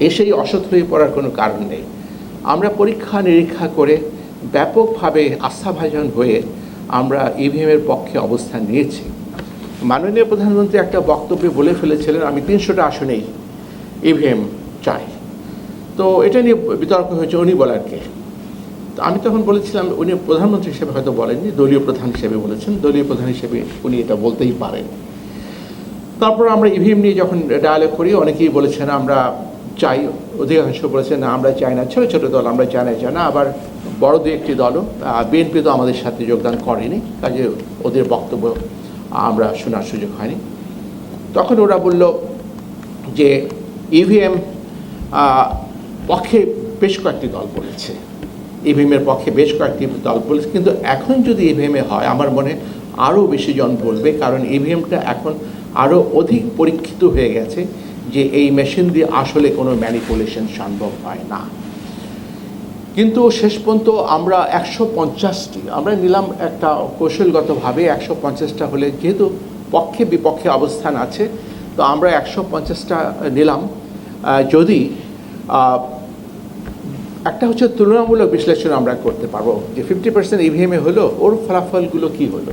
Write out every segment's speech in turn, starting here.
এসেই অসৎ হয়ে পড়ার কোনো কারণ নেই। আমরা পরীক্ষা নিরীক্ষা করে ব্যাপকভাবে আস্থাভাজন হয়ে আমরা ইভিএমের পক্ষে অবস্থান নিয়েছি। মাননীয় প্রধানমন্ত্রী একটা বক্তব্যে বলে ফেলেছিলেন, আমি তিনশোটা আসনেই ইভিএম চাই। তো এটা নিয়ে বিতর্ক হয়েছে উনি বলার কে? তো আমি তখন বলেছিলাম, উনি প্রধানমন্ত্রী হিসেবে হয়তো বলেননি, দলীয় প্রধান হিসেবে বলেছেন, দলীয় প্রধান হিসেবে উনি এটা বলতেই পারেন। তারপর আমরা ইভিএম নিয়ে যখন ডায়ালগ করি, অনেকেই বলেছেন, আমরা চাই, অধিকাংশ বলেছেন না, আমরা চাই না। ছোটো ছোটো দল, আমরা চাই না চাই না। আবার বড় দু একটি দলও বিএনপি তো আমাদের সাথে যোগদান করেনি, কাজে ওদের বক্তব্য আমরা শোনার সুযোগ হয়নি। তখন ওরা বলল যে ইভিএম পক্ষে বেশ কয়েকটি দল বলেছে। ইভিএমের পক্ষে বেশ কয়েকটি দল বলেছে, কিন্তু এখন যদি ইভিএমে হয়, আমার মনে আরও বেশি জন বলবে, কারণ ইভিএমটা এখন আরও অধিক পরীক্ষিত হয়ে গেছে। যে এই মেশিন দিয়ে আসলে কোনো ম্যানিপুলেশন সম্ভব হয় না। কিন্তু শেষ পর্যন্ত আমরা একশো পঞ্চাশটি, আমরা নিলাম একটা কৌশলগতভাবে একশো পঞ্চাশটা হলে যেহেতু পক্ষে বিপক্ষে অবস্থান আছে, তো আমরা একশো পঞ্চাশটা নিলাম। যদি একটা হচ্ছে তুলনামূলক বিশ্লেষণ আমরা করতে পারব যে ফিফটি পার্সেন্ট ইভিএমে হলো, ওর ফলাফলগুলো কি হলো?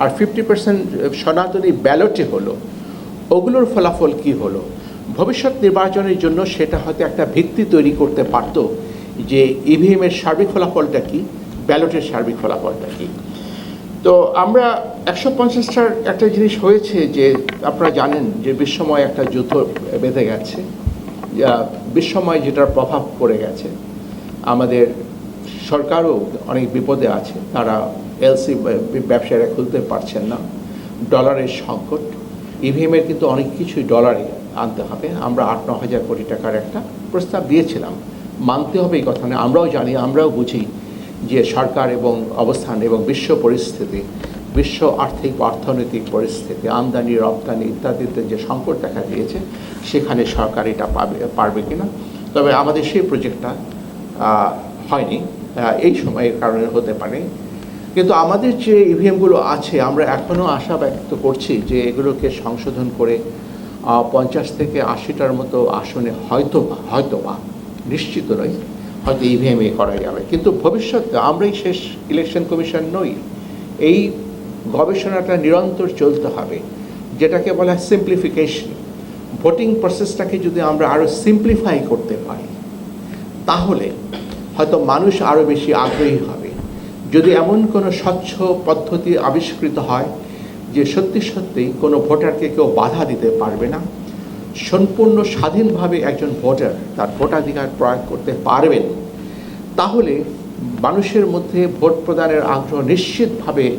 আর ফিফটি পার্সেন্ট সনাতনী ব্যালটে হলো, ওগুলোর ফলাফল কি হলো? ভবিষ্যৎ নির্বাচনের জন্য সেটা হয়তো একটা ভিত্তি তৈরি করতে পারতো যে ইভিএমের সার্বিক ফলাফলটা কি, ব্যালটের সার্বিক ফলাফলটা কি। তো আমরা একশো পঞ্চাশটার একটা জিনিস হয়েছে যে আপনারা জানেন যে বিশ্বময় একটা যুদ্ধ বেঁধে গেছে। যা বিশ্বময় যেটার প্রভাব পড়ে গেছে। আমাদের সরকারও অনেক বিপদে আছে। তারা এলসি ব্যবসায়ীরা খুলতে পারছেন না। ডলারের সংকট। ইভিএমের কিন্তু অনেক কিছুই ডলারে। আনতে হবে। আমরা আট, ন হাজার কোটি টাকার একটা প্রস্তাব দিয়েছিলাম। মানতে হবে এই কথা নয়, আমরাও জানি, আমরাও বুঝি যে সরকার এবং অবস্থান এবং বিশ্ব পরিস্থিতি, বিশ্ব আর্থিক বা অর্থনৈতিক পরিস্থিতি, আমদানি, রপ্তানি ইত্যাদিতে যে সংকট দেখা দিয়েছে, সেখানে সরকার এটা পাবে, পারবে কিনা? তবে আমাদের সেই প্রজেক্টটা হয়নি এই সময়ের কারণে হতে পারে। কিন্তু আমাদের যে ইভিএমগুলো আছে, আমরা এখনও আশা ব্যক্ত করছি যে এগুলোকে সংশোধন করে পঞ্চাশ থেকে আশিটার মতো আসনে হয়তো হয়তো বা, নিশ্চিত নয় হয়তো ইভিএমে করা যাবে। কিন্তু ভবিষ্যতে আমরাই শেষ ইলেকশন কমিশন নই। এই গবেষণাটা নিরন্তর চলতে হবে, যেটাকে বলা হয় সিম্পলিফিকেশন ভোটিং প্রসেসটাকে যদি আমরা আরও সিম্পলিফাই করতে পারি, তাহলে হয়তো মানুষ আরও বেশি আগ্রহী হবে। যদি এমন কোনো স্বচ্ছ পদ্ধতি আবিষ্কৃত হয় যে সত্যি সত্যি কোনো ভোটারকে কেউ বাধা দিতে পারবে না, সম্পূর্ণ স্বাধীনভাবে একজন ভোটার তার ভোটাধিকার প্রয়োগ করতে পারবেন তাহলে মানুষের মধ্যে ভোট প্রদানের আগ্রহ নিশ্চিতভাবে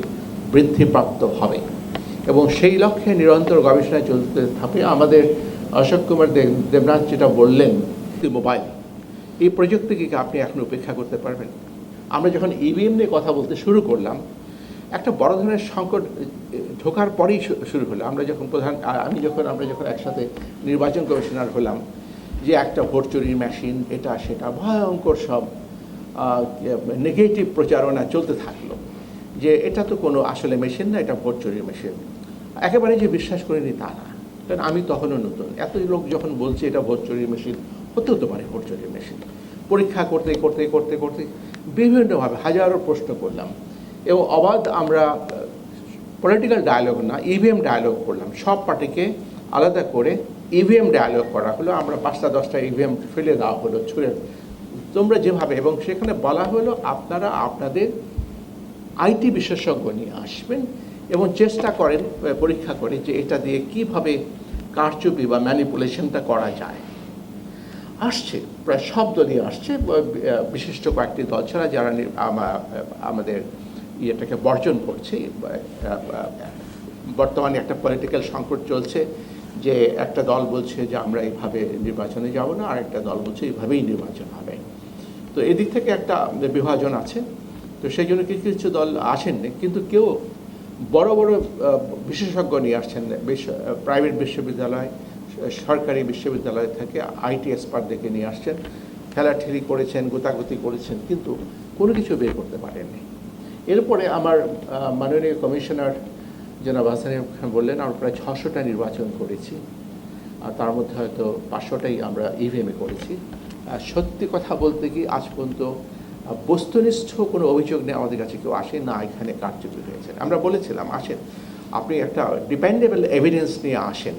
বৃদ্ধিপ্রাপ্ত হবে। এবং সেই লক্ষ্যে নিরন্তর গবেষণা চলতে থাকে আমাদের অশোক কুমার দেব- দেবনাথ যেটা বললেন মোবাইল, এই প্রযুক্তিকে আপনি এখন উপেক্ষা করতে পারবেন? আমরা যখন ইভিএম নিয়ে কথা বলতে শুরু করলাম একটা বড় ধরনের সংকট ঢোকার পরেই শুরু হলো। আমরা যখন প্রধান আমি যখন, আমরা যখন একসাথে নির্বাচন কমিশনার হলাম, যে একটা ভোট চুরির মেশিন, এটা, সেটা, ভয়ঙ্কর সব নেগেটিভ প্রচারণা চলতে থাকল। যে এটা তো কোনো আসলে মেশিন না, এটা ভোট চুরির মেশিন। একেবারে যে বিশ্বাস করিনি তা না। কারণ আমি তখনও নতুন। এত লোক যখন বলছে এটা ভোট চুরির মেশিন হতে হতে পারে ভোট চুরির মেশিন। পরীক্ষা করতে করতে করতে করতে, বিভিন্নভাবে হাজারো প্রশ্ন করলাম। এবং অবাধ আমরা পলিটিক্যাল ডায়ালগ না ইভিএম ডায়ালগ করলাম। সব পার্টিকে আলাদা করে ইভিএম ডায়ালগ করা হলো। আমরা পাঁচটা, দশটা ইভিএম ফেলে দেওয়া হলো ছুঁড়ে তোমরা যেভাবে, এবং সেখানে বলা হলো আপনারা আপনাদের আইটি বিশেষজ্ঞ নিয়ে আসবেন এবং চেষ্টা করেন পরীক্ষা করে যে এটা দিয়ে কীভাবে কারচুপি বা ম্যানিপুলেশনটা করা যায়। আসছে, প্রায় সব দলই আসছে বিশিষ্ট কয়েকটি দল ছাড়া যারা আমাদের ইয়েটাকে বর্জন করছে বর্তমানে একটা পলিটিক্যাল সংকট চলছে যে একটা দল বলছে যে আমরা এইভাবে নির্বাচনে যাব না, আর একটা দল বলছে এইভাবেই নির্বাচন হবে। তো এদিক থেকে একটা বিভাজন আছে, তো সেই জন্য কিছু কিছু দল আসেননি, কিন্তু কেউ বড় বড় বিশেষজ্ঞ নিয়ে আসছেন বিশ্ব প্রাইভেট বিশ্ববিদ্যালয়, সরকারি বিশ্ববিদ্যালয় থেকে আইটি এক্সপার্টদেরকে নিয়ে আসছেন ঠেলাঠেলি করেছেন, গোতাগুতি করেছেন, কিন্তু কোনো কিছু বের করতে পারেননি। এরপরে আমার মাননীয় কমিশনার জনাব হাসান খান বললেন আমরা প্রায় ছশোটা নির্বাচন করেছি আর তার মধ্যে হয়তো পাঁচশোটাই আমরা ইভিএমে করেছি। সত্যি কথা বলতে কি আজ পর্যন্ত বস্তুনিষ্ঠ কোনো অভিযোগ নিয়ে আমাদের কাছে কেউ আসে না এখানে কারচুপি হয়েছে। আমরা বলেছিলাম আসেন আপনি একটা ডিপেন্ডেবল এভিডেন্স নিয়ে আসেন।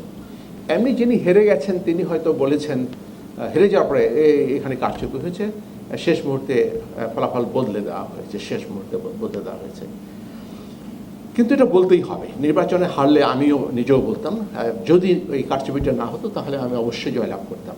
এমনি যিনি হেরে গেছেন তিনি হয়তো বলেছেন হেরে যাওয়ার পরে "এই, এখানে কারচুপি হয়েছে। শেষ মুহূর্তে ফলাফল বদলে দেওয়া হয়েছে, শেষ মুহূর্তে বদলে দেওয়া হয়েছে। কিন্তু এটা বলতেই হবে। নির্বাচনে হারলে আমিও নিজেও বলতাম যদি ওই কারচুপিটা না হতো, তাহলে আমি অবশ্যই জয়লাভ করতাম।